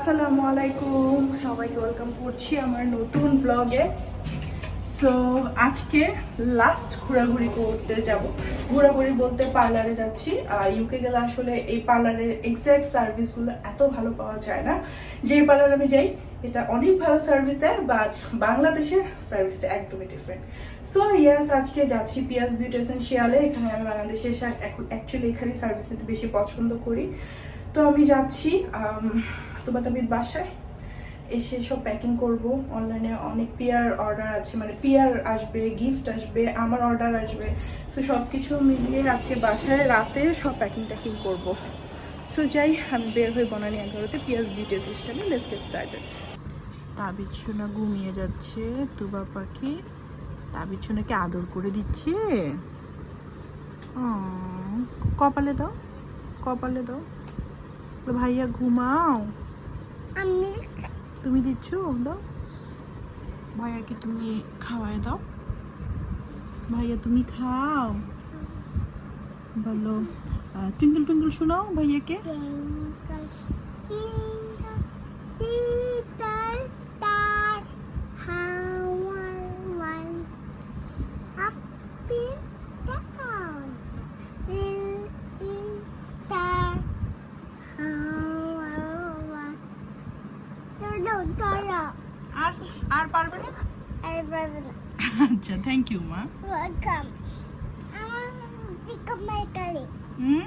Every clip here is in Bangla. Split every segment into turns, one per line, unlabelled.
আসসালামু আলাইকুম। সবাইকে ওয়েলকাম করছি আমার নতুন ব্লগে সো আজকে লাস্ট ঘোরাঘুরি করতে যাব। ঘোরাঘুরি বলতে পার্লারে যাচ্ছি। ইউকে গেলে আসলে এই পার্লারের এক্সাক্ট সার্ভিসগুলো এত ভালো পাওয়া যায় না। যে পার্লার আমি যাই, এটা অনেক ভালো সার্ভিস দেয় বাট বাংলাদেশের সার্ভিসটা একদমই ডিফারেন্ট সো ইয়াস আজকে যাচ্ছি পিয়াস বিউটিশন শিয়ালে। এখানে আমি বাংলাদেশে এসে অ্যাকচুয়ালি এখানে সার্ভিস বেশি পছন্দ করি। তো আমি যাচ্ছি তোবাতাবির বাসায়। এসে সব প্যাকিং করব। অনলাইনে অনেক পিয়ার অর্ডার আছে মানে পিয়ার আসবে গিফট আসবে, আমার অর্ডার আসবে। সো সব কিছু মিলিয়ে আজকে বাসায় রাতে সব প্যাকিং ট্যাকিং করব। সো যাই, আমি বের হয়ে বনানি এগারোতে পিয়াজ বিউটি সিস্টেমে লেটস গেট স্টার্টেড তাবিজ সোনা ঘুমিয়ে যাচ্ছে তুবা পাখি। তাবিজ সোনাকে আদর করে দিচ্ছে। কপালে দাও কপালে দাও। ভাইয়া ঘুমাও।
আমি
তুমি দিচ্ছ? দাও। ভাইয়াকে তুমি খাওয়াই দাও? ভাইয়া তুমি খাও। বলো টুইঙ্কল টুইঙ্কল শোনাও ভাইয়াকে। আর আর পারবে না।
I love it
আচ্ছা থ্যাংক ইউ মা
my
হুম?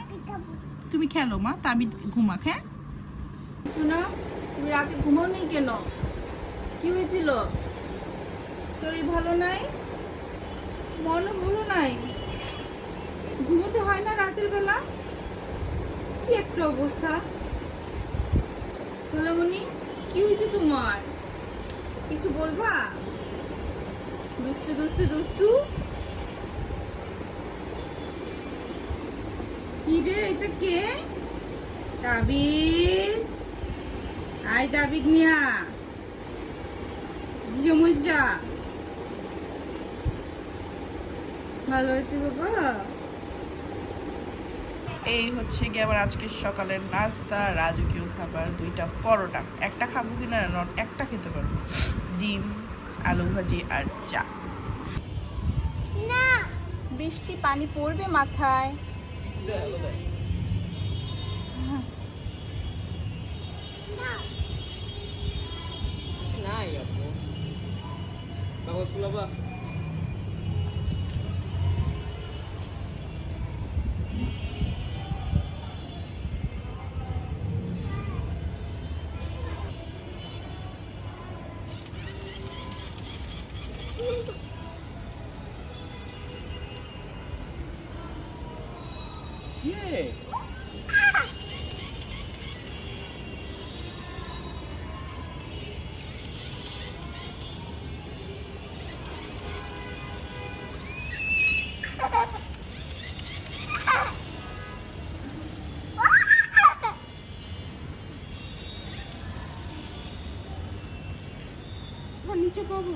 তুমি খেলো মা তাবি ঘুমাক হ্যাঁ? শোনা তুমি রাতে ঘুমাও নি কেন? কি হয়েছিল? শরীর ভালো নাই? মনও ভালো নাই? ঘুমোতে হয় না রাতের বেলা? কি একটা অবস্থা? ভালোমণি কি হয়েছে তোমার? কিছু বলবা? দুষ্টু দুষ্টু দুষ্টু। কি রে, এটা কে? দাবিদ আই দাবিদ মিয়া। জমুজা ভালো হয়েছে বাবা? এই হচ্ছে কি আবার আজকে সকালের নাস্তা, রাজকীয় খাবার, দুইটা পরোটা। একটা খাব কিনা নট একটা খেতে পারব। ডিম আলু ভাজি আর চা।
না।
বৃষ্টি পানি পড়বে মাথায়।
না।
নাই আপু
নিচে পাবো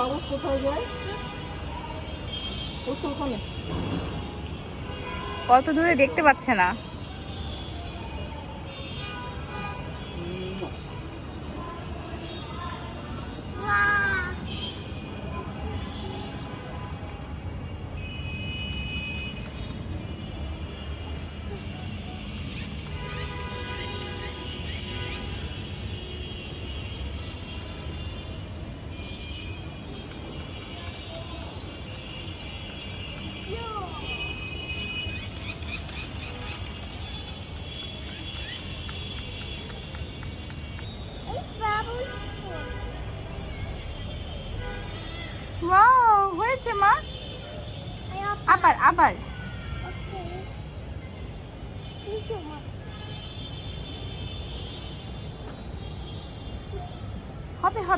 বাবুস কোথায় যায়? ওখানে।
কত দূরে দেখতে পাচ্ছে না।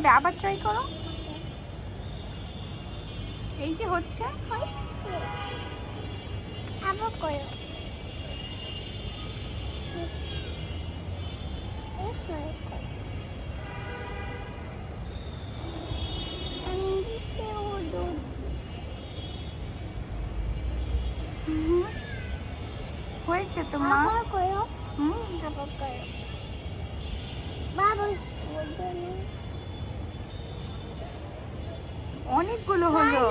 হবে আবার ট্রাই করো। এই যে হচ্ছে
হয়েছে।
তো মা।
করো।
হুম।
করো। বাবা
অনেকগুলো হলো।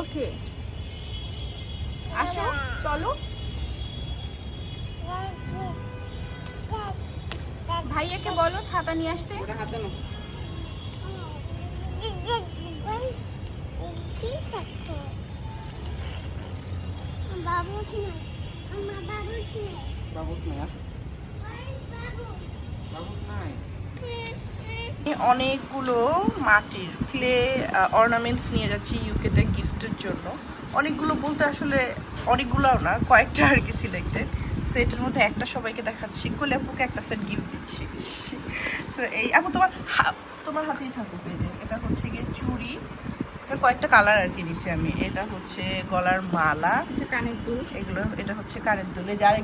ওকে। আসো চলো। ভাইয়াকে বলো ছাতা নিয়ে আসতে। অনেকগুলো মাটির ক্লে অর্নামেন্টস নিয়ে যাচ্ছি ইউকেতে গিফটের জন্য। অনেকগুলো বলতে আসলে অনেকগুলোও না, কয়েকটা আর কি সিলেক্টেড সো এটার মধ্যে একটা সবাইকে দেখাচ্ছি। কোলে আপুকে একটা সেট গিফট দিচ্ছি। সো এই আপু, তোমার তোমার হাতেই থাকুক এটা হচ্ছে গিয়ে চুড়ি। কয়েকটা কালার আর কি নিছি আমি। এটা হচ্ছে গলার মালা
এটা কানের দুল।
এগুলো এটা হচ্ছে কানের দুলে। যার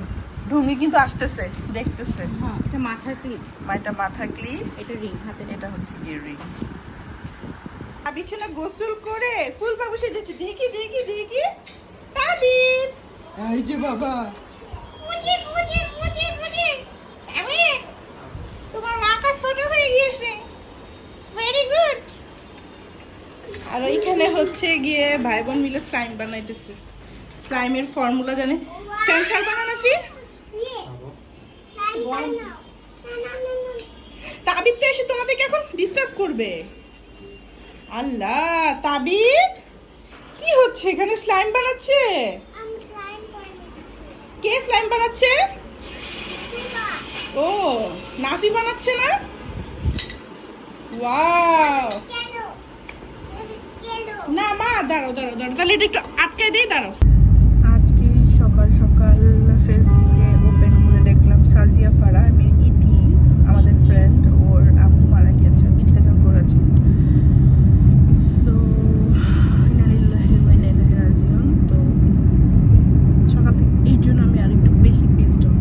ঢুঙ্গি কিন্তু আসতেছে দেখতেছে।
হ্যাঁ এটা মাথার ক্লিপ
মাইটা মাথা ক্লিপ
এটা রিং হাতে
এটা হচ্ছে গিয়ে রিং বিছানা গোসল করে ফুল বাবু সেজেছে। দেখি দেখি দেখি। তাবিদ
এই যে বাবা।
মুজি মুজি মুজি মুজি তাবিদ তোমার আঁকা ছোট হয়ে গিয়েছে ভেরি গুড আর ওইখানে হচ্ছে গিয়ে ভাই বোন মিলে স্লাইম বানাইতেছে। স্লাইমের ফর্মুলা জানে? ক্যান্সার বানানো কি তাবিদ তো এসে তোমাদেরকে এখন ডিস্টার্ব করবে। আল্লাহ তাবিদ কি হচ্ছে? এখানে স্লাইম বানাচ্ছে? কে স্লাইম বানাচ্ছে? ও, নাফি বানাচ্ছে না? ওয়াও না মা দাঁড়াও দাঁড়াও দাঁড়াও তাহলে এটা একটু আটকে দিই দাঁড়াও আজকে সকাল সকাল ফেসবুকে ওপেন করে দেখলাম সাজিয়া ফারা আমি ইতি আমাদের ফ্রেন্ড ওর আম্মু মারা গিয়েছে ইন্তেকাল করেছে সো ইনালিল্লাহি ওয়া ইন্না ইলাইহি রাজিউন তো সকাল থেকে এই জন্য আমি আরেকটু বেশি পিসড অফ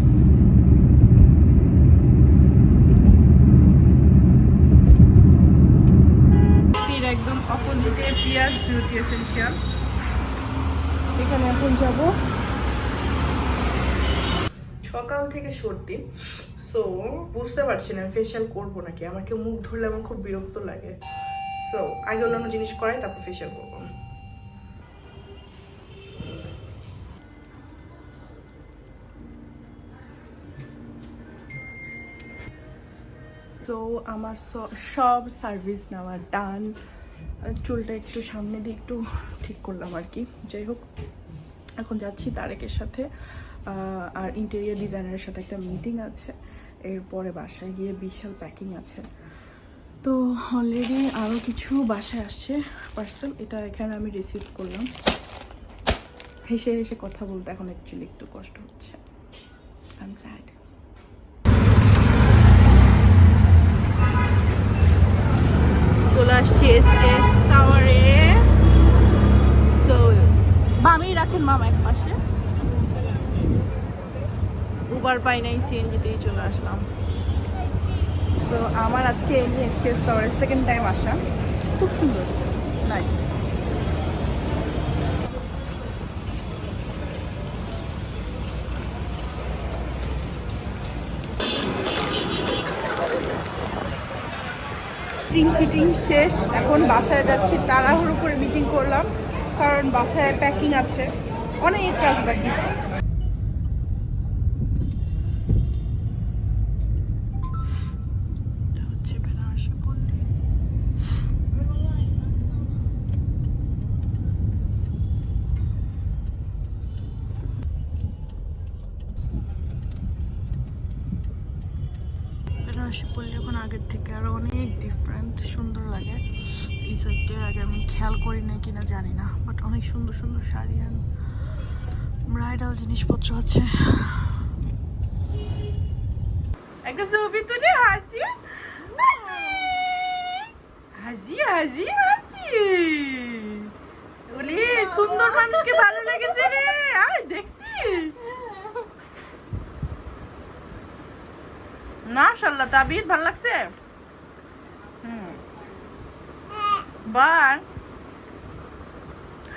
এর একদম অপোজিটে পিয়াজ বিউটি এসেনশিয়াল এখানে এখন যাব সকাল থেকে সর্দি। সো বুঝতে পারছি না ফেশিয়াল করব নাকি? আমার কেউ মুখ ধরলে আমার খুব বিরক্ত লাগে। সো আগে অন্যান্য জিনিস করাই, তারপর ফেশিয়াল করব। তো আমার সব সার্ভিস নেওয়া ডান চুলটা একটু সামনে দিয়ে একটু ঠিক করলাম আর কি। যাই হোক, এখন যাচ্ছি তারেকের সাথে। আর ইন্টেরিয়ার ডিজাইনারের সাথে একটা মিটিং আছে। এরপরে বাসায় গিয়ে বিশাল প্যাকিং আছে। তো অলরেডি আরও কিছু বাসায় আসছে পার্সেল এটা এখানে আমি রিসিভ করলাম। হেসে হেসে কথা বলতে এখন অ্যাকচুয়ালি একটু কষ্ট হচ্ছে। আই স্যাড চলে আসছি এস এস টাওয়ারে সো বামেই রাখেন মামা এক পাশে উবার পাই নাই সিএনজিতেই চলে আসলাম। সো আমার আজকে এমনি এস এস সেকেন্ড টাইম আসা। খুব সুন্দর। নাইস মিটিং শেষ। এখন বাসায় যাচ্ছি। তাড়াহুড়ো করে মিটিং করলাম, কারণ বাসায় প্যাকিং আছে। অনেক কাজ বাকি এটা হচ্ছে বেনারসি পল্লী বেনারসি পরলে এখন আগের থেকে আরও অনেক ডিফারেন্ট সুন্দর লাগে। এই সাইডটার আগে আমি খেয়াল করি না কিনা জানি না বাট অনেক সুন্দর সুন্দর শাড়ি আর ব্রাইডাল জিনিসপত্র আছে। সুন্দর মানুষকে ভালো লেগেছে রে। মাশাল্লাহ তাবিদ ভালো লাগছে? হুম। বার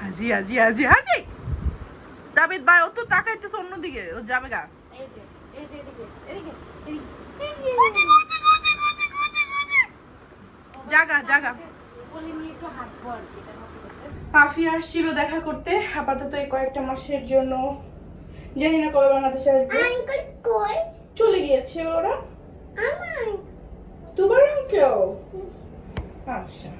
হাজি হাজি হাজি হাজি। তাবিদ ভাই ও তো তাকাইতেছে অন্যদিকে ও যাবে গা।
এই যে এই যে এদিকে এদিকে
জাগা জাগা। আফি আসছিল দেখা করতে আপাতত এই কয়েকটা মাসের জন্য। জানি না কবে বাংলাদেশে আসবে। চলে গিয়েছে ওরা।
আমার
তোমার কেউ আচ্ছা।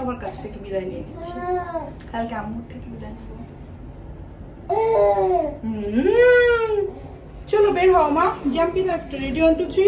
আমার কাছ থেকে বিদায় নিয়ে নিচ্ছি। কালকে আম্মুর থেকে বিদায় নেব। চলো বের হও মা। জাম্পি থাকতে রেডি ওয়ান টু থ্রি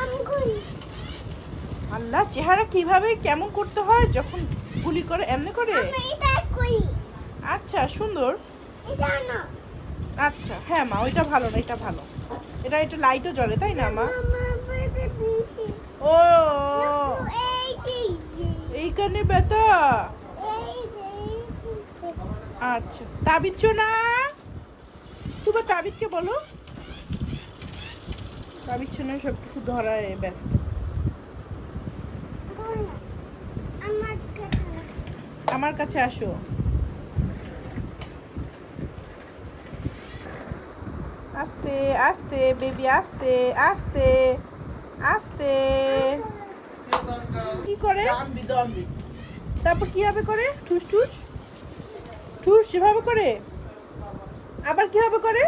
আমি কই
আল্লাহ চেহারা কীভাবে কেমন করতে হয় যখন গুলি করে এমনি করে? আচ্ছা সুন্দর।
না
আচ্ছা হ্যাঁ মা ওইটা ভালো না এটা ভালো। এটা এটা লাইটও জ্বলে তাই না মা? ও! এইখানে ব্যথা। আচ্ছা তাবিদ না তোমার তাবিদকে বলো। তাবিদ শোনা সব কিছু ধরায় ব্যস্ত
আমার কাছে
আমার কাছে আসো। আস্তে আস্তে বেবি আস্তে আস্তে আস্তে। কি করে? তারপর কীভাবে করে? ঠুস ঠুস? ঠুস সেভাবে করে? আবার কীভাবে করে?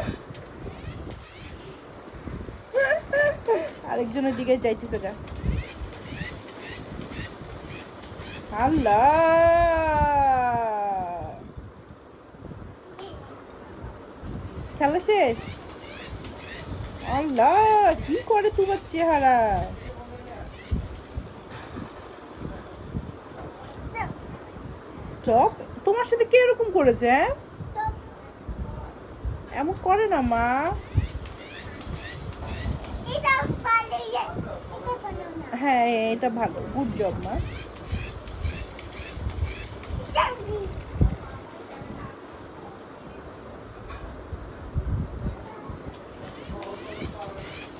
আরেকজনের দিকে যাইতেছে গা। আল্লাহ খেলা শেষ? আল্লাহ কি করে তোমার চেহারা? স্টপ তোমার সাথে কে এরকম করেছে হ্যাঁ? এমন করে না মা। হ্যাঁ এটা ভালো। গুড জব মা।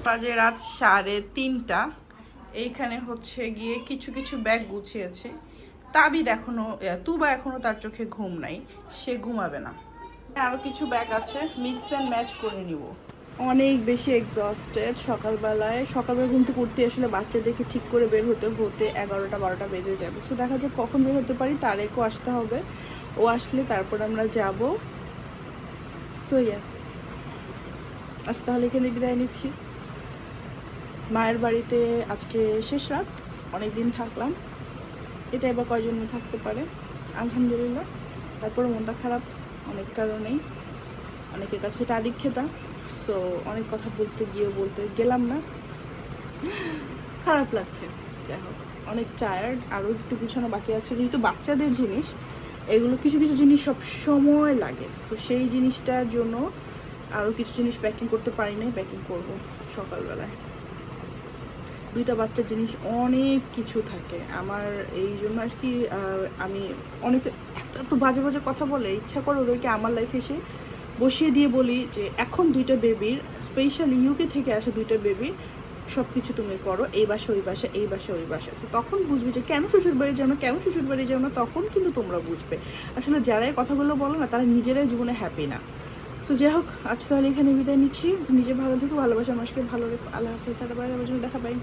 বাজে রাত সাড়ে তিনটা। এইখানে হচ্ছে গিয়ে কিছু কিছু ব্যাগ গুছিয়েছে। এখনও আহ, তুবা এখনও তার চোখে ঘুম নাই সে ঘুমাবে না। আরও কিছু ব্যাগ আছে মিক্স অ্যান্ড ম্যাচ করে নিব। অনেক বেশি এক্সস্টেড সকালবেলায়। সকালবেলা কিন্তু করতে আসলে বাচ্চাদেরকে ঠিক করে বের হতে হতে এগারোটা, বারোটা বেজে যাবে। সো দেখা যায় কখন বের হতে পারি তার তারেকও আসতে হবে। ও আসলে তারপর আমরা যাব। সো ইয়াস আজ তাহলে এখানে বিদায় নিচ্ছি। মায়ের বাড়িতে আজকে শেষ রাত অনেক দিন থাকলাম। এটা এবার কয়জন থাকতে পারে। আলহামদুলিল্লাহ। তারপরে মনটা খারাপ, অনেক কারণেই। অনেকের কাছে এটা আদিক্ষেতা। সো অনেক কথা বলতে গিয়ে বলতে গেলাম না। খারাপ লাগছে, যাই হোক। অনেক টায়ার্ড আরও একটু গুছানো বাকি আছে। যেহেতু বাচ্চাদের জিনিস, এগুলো কিছু কিছু জিনিস সব সময় লাগে। সো সেই জিনিসটার জন্য আরও কিছু জিনিস প্যাকিং করতে পারি নাই প্যাকিং করব সকালবেলায়। দুইটা বাচ্চার জিনিস অনেক কিছু থাকে। আমার এই জন্য আর কি আমি অনেক এত এত বাজে বাজে কথা বলে, ইচ্ছা করে ওদেরকে আমার লাইফে এসে বসিয়ে দিয়ে বলি যে এখন দুইটা বেবির স্পেশালি ইউকে থেকে আসা দুইটা বেবির সব কিছু তুমি করো, এই বাসা, ওই বাসা, এই বাসা, ওই বাসা। তো তখন বুঝবে যে কেন শ্বশুর বাড়ি যাও না, কেন শ্বশুর বাড়ি যাও না, তখন কিন্তু তোমরা বুঝবে। আসলে যারা এই কথাগুলো বলো না, তারা নিজেরাই জীবনে হ্যাপি না। তো যাই হোক, আজ তাহলে এখানে বিদায় নিচ্ছি। নিজে ভালো থেকো, ভালোবাসা মানুষকে ভালো আল্লাহ হাফিজ দেখা পাই